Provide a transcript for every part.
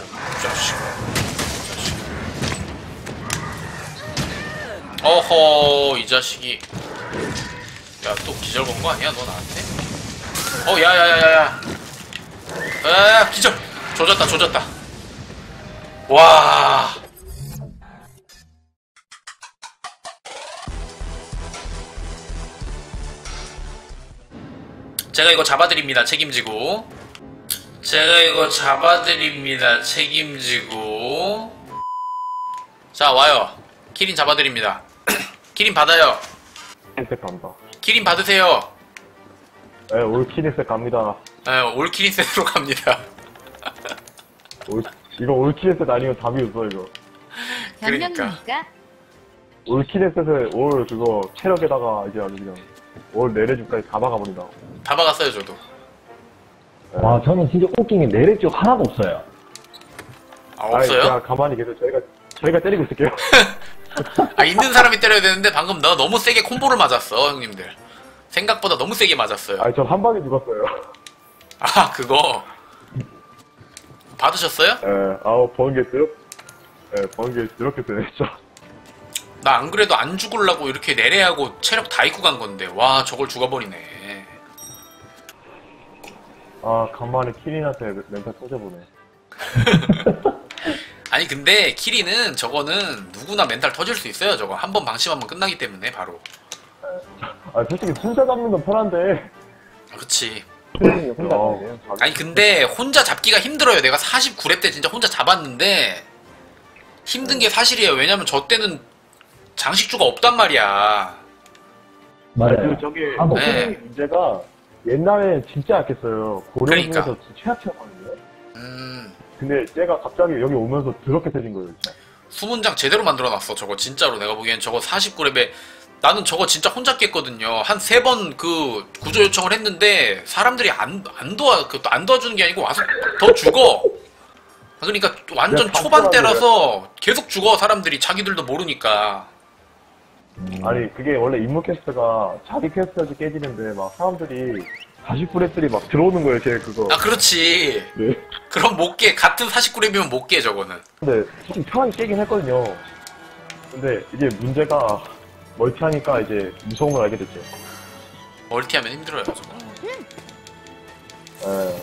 진짜 이 자식. 이 자식. 어허 이 자식이. 야 또 기절 건 거 아니야 너 나한테? 어 야 야 야 야야. 야야야 기절. 조졌다 조졌다. 와. 제가 이거 잡아드립니다 책임지고 제가 이거 잡아드립니다 책임지고 자 와요 키린 잡아드립니다 키린 받아요 키리색 간다. 키린 받으세요 네, 올 키리색 갑니다. 네, 올 키린 세트로 갑니다 올, 이거 올 키리색 아니면 답이 없어, 이거. 그러니까. 올 키리색을 올 그거 체력에다가 이제 아주 그냥 올 내래주까지 다 박아버린다. 다 박았어요 저도 와, 저는 진짜 웃긴 게 내래 쪽 하나도 없어요. 아 없어요? 그냥 가만히 계세요. 저희가, 저희가 때리고 있을게요. 아 있는 사람이 때려야 되는데 방금 나 너무 세게 콤보를 맞았어 형님들 생각보다 너무 세게 맞았어요 아니, 전한 방에 죽었어요. 아 그거 받으셨어요? 예, 아우, 번개 드럽, 예, 번개 드럽게 되네, 진짜. 나 안 그래도 안 죽으려고 이렇게 내래하고 체력 다 입고 간 건데 와 저걸 죽어버리네 아, 간만에 키린한테 멘탈 터져보네. 아니 근데 키리는 저거는 누구나 멘탈 터질 수 있어요 저거 한 번 방심하면 끝나기 때문에 바로 아, 솔직히 혼자 잡는 건 편한데. 아, 그치 혼자 어. 아니 근데 혼자 잡기가 힘들어요 내가 49렙 때 진짜 혼자 잡았는데 힘든 게 사실이에요 왜냐면 저 때는 장식주가 없단 말이야 맞아요. 저게, 아, 뭐. 네. 문제가 옛날에 진짜 약했어요. 고령 그러니까. 중에서 최악이었거든요. 음 근데 쟤가 갑자기 여기 오면서 더럽게 세진 거예요, 진짜. 수문장 제대로 만들어놨어 저거 진짜로 내가 보기엔 저거 49렙에 나는 저거 진짜 혼자 깼거든요 한 세 번 그 구조 요청을 했는데 사람들이 안, 안 도와 그, 안 도와주는 게 아니고 와서 더 죽어 그러니까 완전 초반 때라서 계속 죽어 사람들이 자기들도 모르니까 아니 그게 원래 임무 퀘스트가 자기 퀘스트까지 깨지는데 막 사람들이 49랩들이 막 들어오는 거예요 제 그거. 아 그렇지. 네. 그럼 못 깨 같은 49렙이면 못 깨 저거는. 근데 솔직히 편하게 깨긴 했거든요. 근데 이게 문제가 멀티하니까 이제 무서운 걸 알게 됐죠. 멀티하면 힘들어요 저거. 예.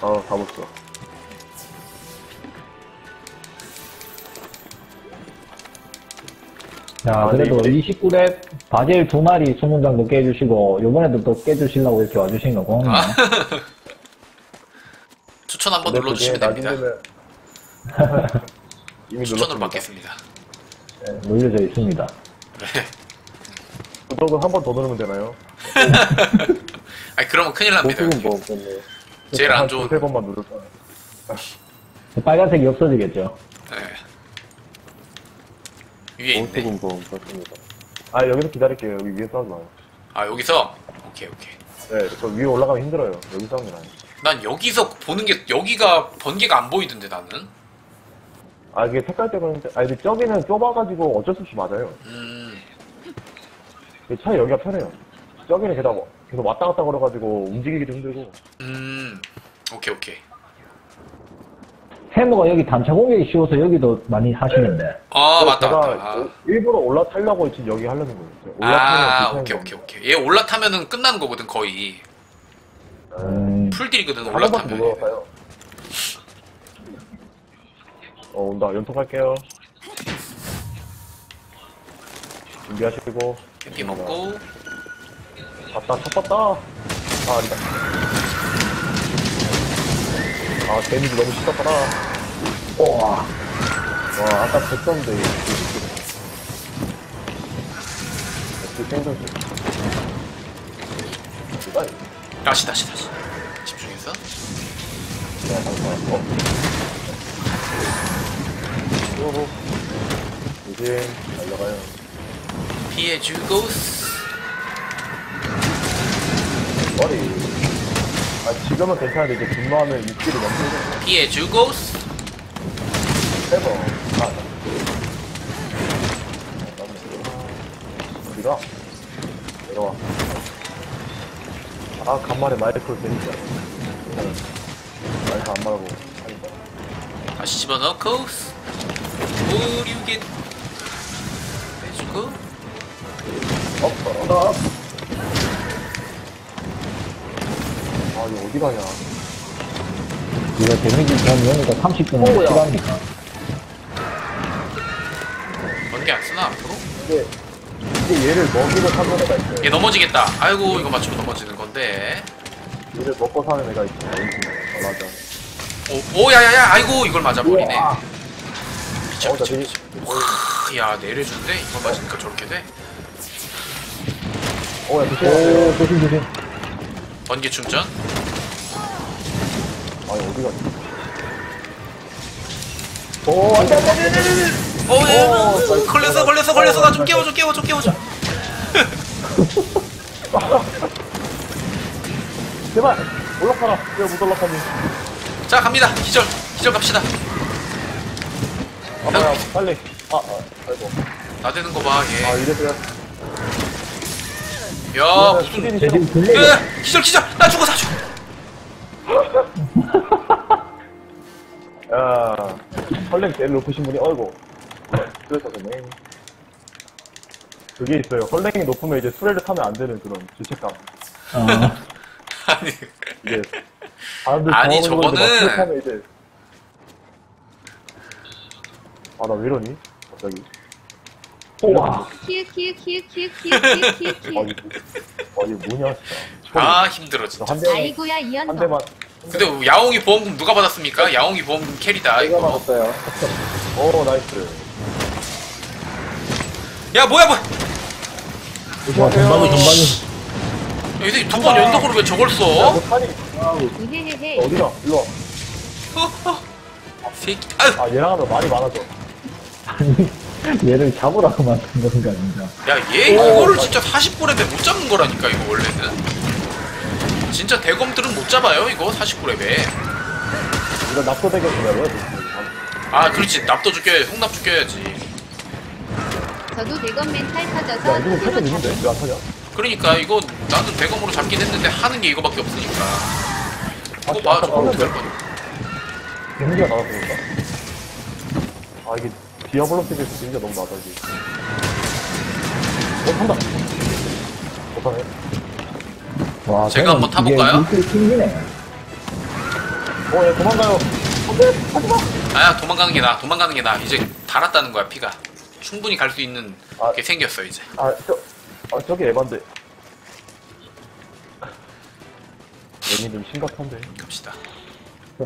아 가봤어 자, 아, 그래도 네, 29렙 바젤 두 마리 수문장도 깨주시고, 요번에도 또 깨주시려고 이렇게 와주신 거 고맙네요. 아. 추천 한번 근데 눌러주시면 그게 됩니다 나중에는 이미 추천으로 받겠습니다 네, 눌려져 있습니다. 네. 구독은 한 번 더 누르면 되나요? 아니 그러면 큰일 납니다 보통은 뭐 없겠네 제일 안 좋은 두세 번만 누를까 빨간색이 없어지겠죠. 네. 위에 있네 뭐 없겠습니다 아 여기서 기다릴게요 여기 위에 싸우지 마요 아 여기서 오케이 오케이 네, 저 위에 올라가면 힘들어요. 여기 싸우는 게 아니에요. 난 여기서 보는 게 여기가 번개가 안 보이던데 나는 아, 이게 색깔 때문에, 아, 근데 저기는 좁아가지고 어쩔 수 없이 맞아요. 음 차라리 여기가 편해요. 저기는 게다가 계속 왔다 갔다 걸어가지고 움직이기도 힘들고. 음, 오케이 오케이 세모가 여기 단차 공격이 쉬워서 여기도 많이 하시는데. 아 맞다 제가 맞다 아, 일부러 올라타려고 지금 여기 하려는 거예요. 아 올라타면 오케이 오케이 오케이 얘 올라타면은 끝나는 거거든 거의 음, 풀딜이거든 올라타면. 어, 온다. 연통할게요. 준비하시고. 피 먹고 봤다, 첫 봤다. 아, 아니다. 아, 데미지 너무 심각하다. 우와. 와, 아까 이거. 그 생존수. 이거 다시 다시 다시 집중해서 자, 잠깐만. 어. 요 이제, 날라가요. 피해주고 머리. 아, 지금은 괜찮은데, 이제 분노하면 육기를 넘기는 피해주고 세 번. 아, 어디가? 내려와. 아, 간만에 마이크를 대니까. 마이크 안 말고 하니까. 다시 집어넣고 우리우게 빼주고 어, 어, 나. 아, 이거 어디 가냐. 이거 데미지 전 영이가 30분은 오야. 필요합니까? 번개 안 쓰나 앞으로? 이게, 이게 얘를 먹이고 사는 애가 있어요. 얘 넘어지겠다 아이고 이거 맞추고 넘어지는 건데 얘를 먹고 사는 애가 있어요. 어, 맞아. 오, 오 야야야 아이고 이걸 맞아버리네 우와. 미쳐 어, 나 미쳐 되게, 미쳐 야 내려준대 이걸 맞으니까 저렇게 돼 어, 야, 조심하세요. 오, 조심, 조심. 번개 충전 아, 어디 가냐. 오, 안 돼, 안 돼, 안 돼, 안 돼, 안 돼. 오, 예. 어, 걸렸어, 걸렸어, 걸렸어. 나 좀 깨워줘, 깨워줘, 깨워줘. 제발! 올라가라. 왜 못 올라가니? 자, 갑니다. 기절, 기절 갑시다. 아, 뭐야, 빨리. 아, 아, 아이고. 나대는 거 봐, 아, 얘. 이래서야. 야, 무슨. 블랙. 에, 기절, 기절. 나 죽어, 나 죽어. 헐랭 제일 높으신 분이, 어이구. 그래서 그네. 그게 있어요. 헐랭이 높으면 이제 수레를 타면 안 되는 그런 죄책감. 어. 아니, 이게, 사람들 아니, 저거는- 이제. 아, 나 왜 이러니? 갑자기. 우와. 키읔 아, 아, 이거 뭐냐, 진짜. 아, 힘들어, 진짜. 한 대, 아이고야 한 이연도 대만. 근데 야옹이 보험금 누가 받았습니까? 야옹이 보험금 캐리다, 이거. 맞았어요. 오, 나이스. 야, 뭐야, 뭐야. 와, 전방위, 전방위. 야, 이두번 연속으로 왜 저걸 야, 써? 우헤헤헤 어디가? 일로 와. 어, 어. 새끼, 아유. 아, 얘랑 하면 말이 많아져. 아니, 얘를 잡으라고 만든 건가, 진짜. 야, 얘 이거를 진짜 49렙에 못 잡는 거라니까, 이거 원래는. 진짜 대검들은 못 잡아요, 이거 49렙에. 이거 납도되겠어요. 아, 그렇지. 납도 죽여야지. 홍납 죽여야지. 저도 대검 멘탈 야, 터져서 이거 스스로 탈수 있는데? 왜안 타냐? 그러니까 이거 나는 대검으로 잡긴 했는데 하는 게 이거밖에 없으니까. 이거 봐, 아까 저거? 될 거야. 데미지가 나가서 그런가? 아, 이게 디아블로 세계에서 데미지가 너무 나다, 이게. 어, 탄다! 못하네. 와, 제가 한번 타볼까요? 이게 일주일 튕기네. 어, 얘 도망가요. 안 돼! 하지 마! 아야, 도망가는 게 나. 도망가는 게 나. 이제 달았다는 거야, 피가. 충분히 갈 수 있는 아. 게 생겼어, 이제. 아, 저, 아, 저기 에반데. 얘니 좀 심각한데. 갑시다.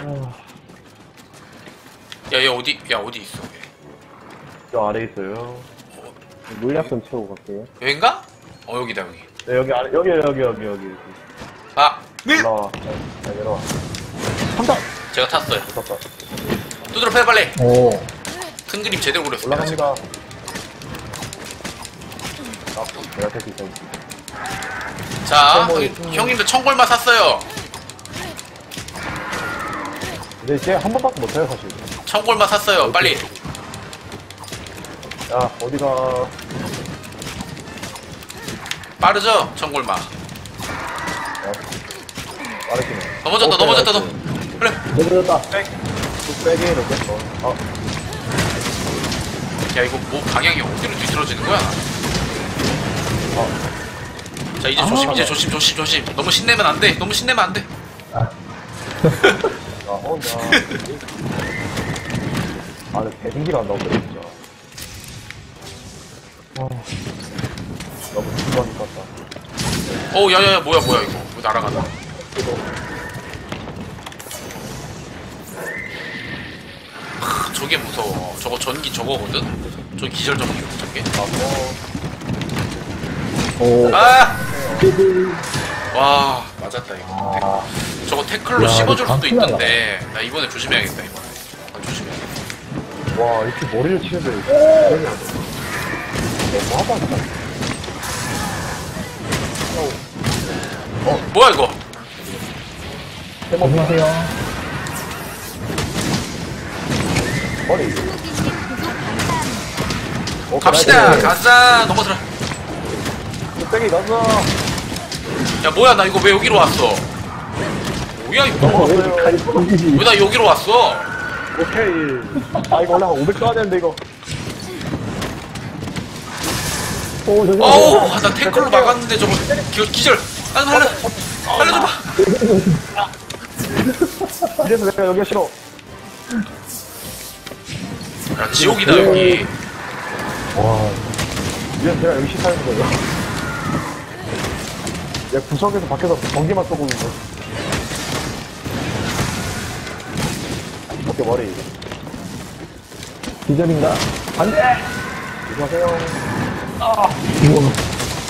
아, 야, 얘 어디, 야, 어디 있어, 얘. 저 아래 있어요. 물약 좀 채우고 갈게요. 여긴가? 어, 여기다, 여기. 네, 여기 아래, 여기, 여기, 여기, 여기. 아, 네! 올라와. 자, 내려와. 한다! 제가 탔어요. 붙었다. 두드러 패, 빨리. 오. 큰 그림 제대로 그렸습니다. 지금. 올라갑니다. 아, 내가 될수 있어. 자, 뭐, 형님, 좀- 형님들 청골마 샀어요. 근데 이제 한 번밖에 못해요, 사실. 청골마 샀어요. 빨리. 야, 어디가. 빠르죠? 청골마. 아래쪽에. 넘어졌다, 오케이, 넘어졌다. 넘. 그래. 내려졌다. 백. 뚝배기 이렇게. 어. 아, 야, 이거 뭐 방향이 어디로 뒤틀어지는 거야? 아, 자, 이제 아. 조심, 이제 조심, 조심, 조심. 너무 신내면 안 돼. 너무 신내면 안 돼. 아, 나 혼자. 아, 근데 대중기가 안 나오더라, 진짜. 아, 어, 야, 야, 야, 뭐야, 뭐야, 이거. 왜 날아가나? 하, 저게 무서워. 저거 전기 저거거든? 저 기절 전기, 저게. 아, 뭐. 오. 아! 와, 맞았다, 이거. 아, 저거 태클로 야, 씹어줄 이거 수도. 있던데. 나 이번에 조심해야겠다, 이번에. 아, 조심해야겠다. 와, 이렇게 머리를 치는데. 너무 하다, 진짜. 뭐야, 이거? 조심하세요. 머리. 감사합니다 어, 갑시다! 나이스. 가자! 넘어들어. 뚝배기 갔어. 야, 뭐야, 나 이거 왜 여기로 왔어? 뭐야, 이거? 어, 왜나 여기로 왔어? 오케이. 아, 이거 원래 한500 써야 되는데, 이거. 오. 어우, 아, 나 탱크로 막았는데 저거 기, 기절. 아, 살려, 살려줘봐. 이래서 내가 여기가 싫어. 야, 지옥이다 여기. 와. 이래서 내가 여기 싫다는 거예요. 얘 구석에서 밖에서 전기만 쏘고 있는 거. 어깨 머리. 기절인가? 안 돼! 조심하세요. 우와.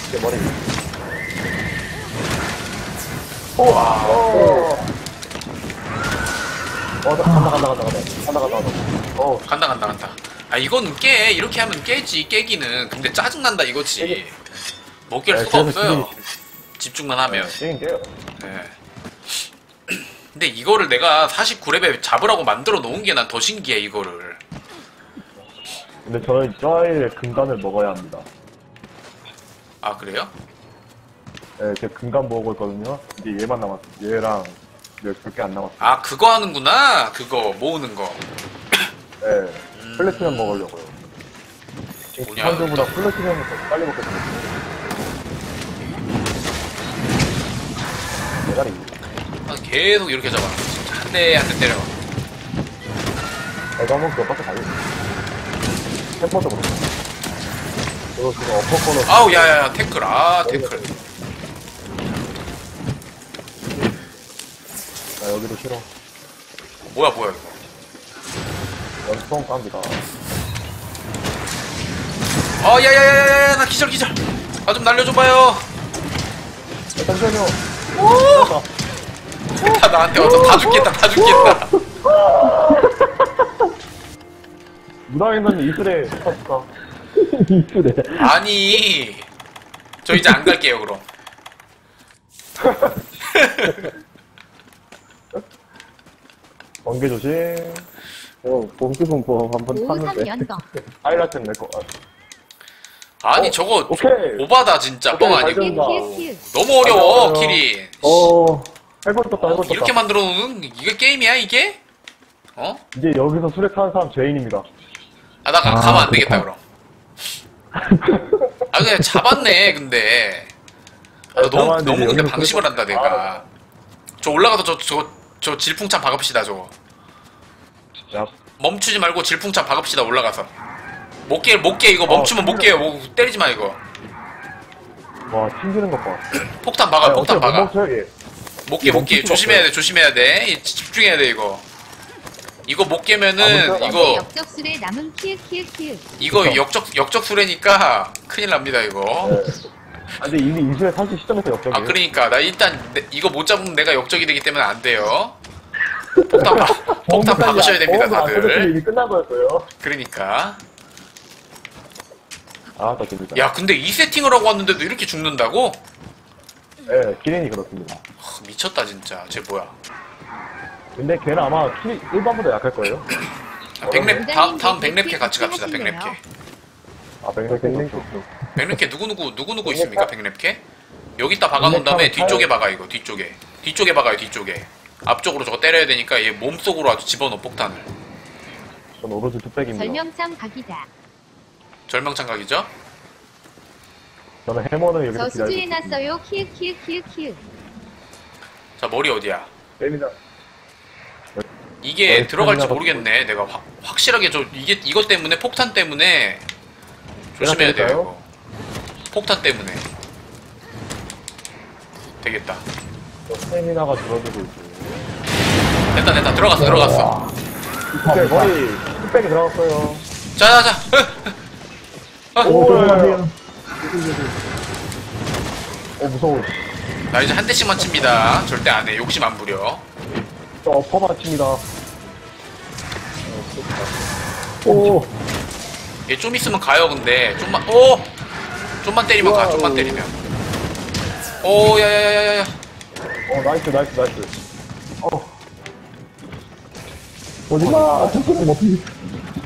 어깨 머리. 우와. 어. 어, 나 간다, 간다, 간다, 간다. 간다, 간다, 간다. 어, 간다 간다 간다. 아 이건 깨 이렇게 하면 깨지 깨기는. 근데 짜증 난다 이거지. 못깰 네, 수가 그래서 없어요. 집중만 하면. 게임인데요. 네. 근데 이거를 내가 49렙에 잡으라고 만들어 놓은 게 난 더 신기해 이거를. 근데 저는 저일 금간을 먹어야 합니다. 아 그래요? 예, 제가 금간 먹고 있거든요. 이제 얘만 남았어. 얘랑 몇개 안 남았어. 아 그거 하는구나. 그거 모으는 거. 예, 플래티넘 먹으려고요. 지금 뭐냐, 기판조보다 플래티넘을 더 빨리 먹겠습니다. 대가리. 아, 계속 이렇게 잡아. 한대 한 대 때려. 내가 한번 그거밖에 가요. 템퍼도 그렇고. 저거 지금 어퍼커너. 아우 야야야 태클 아 태클. 여기도 싫어. 뭐야 뭐야 이거. 연수성 깝니다. 아 야야야야야 나 기절 기절. 아좀 날려줘봐요. 야, 잠시만요. 다 나한테 와서 다 죽겠다 다 죽겠다. 무당에서는 이슬에 스타스타. 이쁘네. 아니 저 이제 안 갈게요 그럼. 번개 조심. 어, 봄기분법 한번 53연동. 하이라이트는 내 거. 아, 아니 어, 저거 오케이. 오바다 진짜 뻥 오케이, 아니고. 발견다. 키읔 키읔. 너무 어려워 맞아요. 키리. 어, 해볼 떴다, 떴다. 이렇게 만들어 놓는 이게 게임이야 이게? 어? 이제 여기서 수렉하는 사람 죄인입니다. 아 나 아, 가면 안 되겠다. 그럼. 아 그냥 잡았네 근데. 아, 나 너무 잡았는데 너무 근데 방심을 한다 내가. 저 올라가서 저 저 저 질풍참 박읍시다 저거. 야, 멈추지 말고 질풍참 박읍시다 올라가서. 못 깨, 못 깨, 이거 멈추면 못 깨요. 뭐, 때리지 마, 이거. 와, 튕기는 것 봐. 폭탄 박아, 아니, 폭탄 어떻게 못 박아. 멈춰요, 얘. 못 깨, 못 깨. 멈출 수가 조심해야. 돼, 조심해야 돼. 이, 집중해야 돼, 이거. 이거 못 깨면은, 아무튼 현재 이거, 역적술에 남은 키읔 키읔 키읔. 이거. 역적, 역적 수레니까 큰일 납니다, 이거. 네. 아, 근데 이미 이슬에 사실 시점에서 역적이에요. 아, 그러니까. 나 일단, 내- 이거 못 잡으면 내가 역적이 되기 때문에 안 돼요. 폭탄, 박, 폭탄 박으셔야 됩니다, 다들. 이미 끝난 거였어요. 그러니까. 아, 나 재밌다. 야, 근데 이 세팅을 하고 왔는데도 이렇게 죽는다고? 네, 기린이 그렇습니다. 하, 미쳤다, 진짜. 쟤 뭐야. 근데 걔는 아마 키 일반보다 약할 거예요. 아, 백랩, 다음, 다음 백랩캐 같이 갑시다, 백랩캐. 아, 백nek 백nek 백랩캐 누구누구 누구누구 있습니까 백랩캐? 여기다 박아놓은 다음에 뒤쪽에 박아 이거 뒤쪽에 뒤쪽에 박아요 뒤쪽에 앞쪽으로 저거 때려야 되니까 얘 몸속으로 아주 집어넣어 폭탄을 전 오로지 뚝배기입니다. 절명참 각이다. 절명창각이죠? 저는 해머는 여기서 저 기다리고 수주해놨어요. 키읔 키읔 키읔 키읔. 자 머리 어디야? 때립니다. 이게 어, 들어갈지 모르겠네 내가 확, 확실하게 저 이게 이것 때문에 폭탄 때문에 조심해야 돼요? 이거 폭탄 때문에. 되겠다. 저 스태미나가 줄어들고 있고. 됐다 됐다. 들어갔어 들어갔어. 뚝배 머리 뚝배기 들어갔어요. 자자자. 오, 조심하세요. 어 무서워. 나 이제 한 대씩만 칩니다. 절대 안해. 욕심 안 부려. 저 어퍼 맞춥니다. 오, 얘 좀 있으면 가요 근데. 좀만 오 좀만 때리면 가 좀만 때리면 오 야야야야야 어 나이스 나이스 나이스. 어 어디가? 잠깐만, 어디?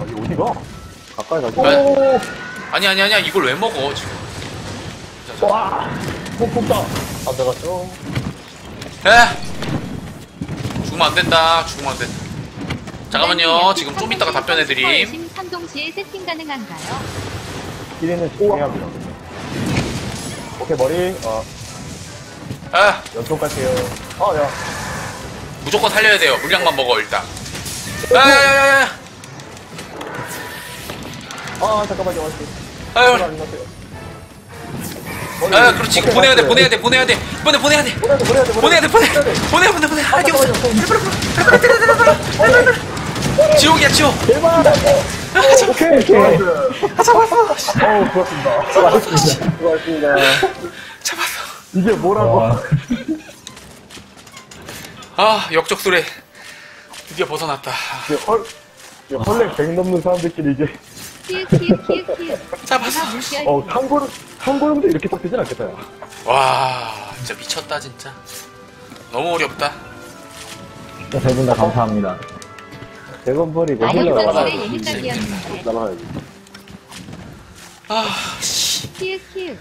아니 어디가? 가까이 가지. 아, 아니 아니 아니야 이걸 왜 먹어 지금 자, 자. 와. 폭폭다. 안 들어갔죠? 에 죽으면 안 된다 죽으면 안 된다 잠깐만요. 지금 좀 이따가 답변해드림. 세팅 가능한가요? 1위는 집중합니다. 오케이, 머리, 어, 아, 연속 갈게요. 아, 야. 무조건 살려야 돼요. 물량만 먹어, 일단. 야야야야야! 아, 잠깐만요. 아유, 아닌 것 같아요. 아, 그렇지. 오케이, 보내야 돼, 맞아요. 보내야 돼, 보내야 돼. 보내, 보내야 돼. 보내야 돼, 보내야 돼, 보내야 돼, 보내. 보내, 보내, 보내. 아, 뛰어. 지옥이야, 지옥. 제발! 오케이, 오케이. 아, 잡았어. 어우, 좋았습니다. 수고하셨습니다. 잡았어. 이게 뭐라고? 와, 아, 역적술에 드디어 벗어났다. 이제 헐, 이제 헐랭 100 넘는 사람들끼리 이제, 키읔 키읔 키읔 키읔. 잡았어. 물결 어, 탕고름, 탕고름도 이렇게 딱 되진 않겠다, 야. 와, 진짜 미쳤다, 진짜. 너무 어렵다. 세분 다 감사합니다. 100원 버리고 아니 힐러 올라가라. 덕분에 예능각이었는데 날아가야지. 아, 씨. 키읔 키읔